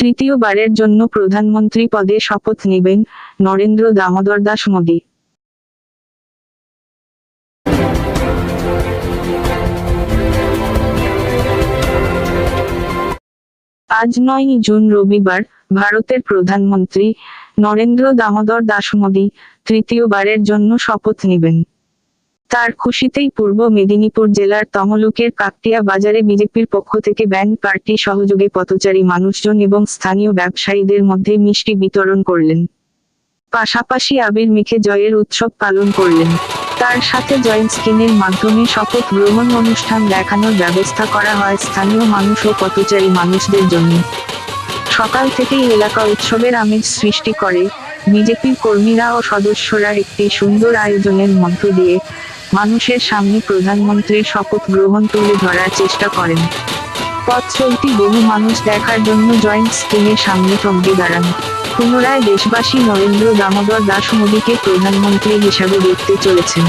তৃতীয়বারের জন্য প্রধানমন্ত্রী পদে শপথ নেবেন নরেন্দ্র দামোদর দাস মোদী। আজ নয়ই জুন রবিবার ভারতের প্রধানমন্ত্রী নরেন্দ্র দামোদর দাস মোদী তৃতীয়বারের জন্য শপথ নেবেন। তার খুশিতেই পূর্ব মেদিনীপুর জেলার তমলুকের কাকটিয়া বাজারে বিজেপির পক্ষ থেকে ব্যান্ড পার্টি সহযোগে পথচারী মানুষজন এবং স্থানীয় ব্যবসায়ীদের মধ্যে মিষ্টি বিতরণ করলেন। পাশাপাশি আবির মেখে জয়ের উৎসব পালন করলেন। তার সাথে জয়েন্ট স্কিনের মাধ্যমে শপথ গ্রহণ অনুষ্ঠান দেখানোর ব্যবস্থা করা হয় স্থানীয় মানুষ ও পথচারী মানুষদের জন্য। সকাল থেকেই এলাকা উৎসবের আমেজ সৃষ্টি করে। বিজেপির কর্মীরা ও সদস্যরা একটি সুন্দর আয়োজনের মধ্য দিয়ে মানুষের সামনে প্রধানমন্ত্রীর শপথ গ্রহণ তুলে ধরার চেষ্টা করেন। পথ চলতি বহু মানুষ দেখার জন্য জয়েন্ট স্ক্রিনের সামনে থমকে দাঁড়ান। পুনরায় দেশবাসী নরেন্দ্র দামোদর দাস মোদীকে প্রধানমন্ত্রী হিসাবে দেখতে চলেছেন।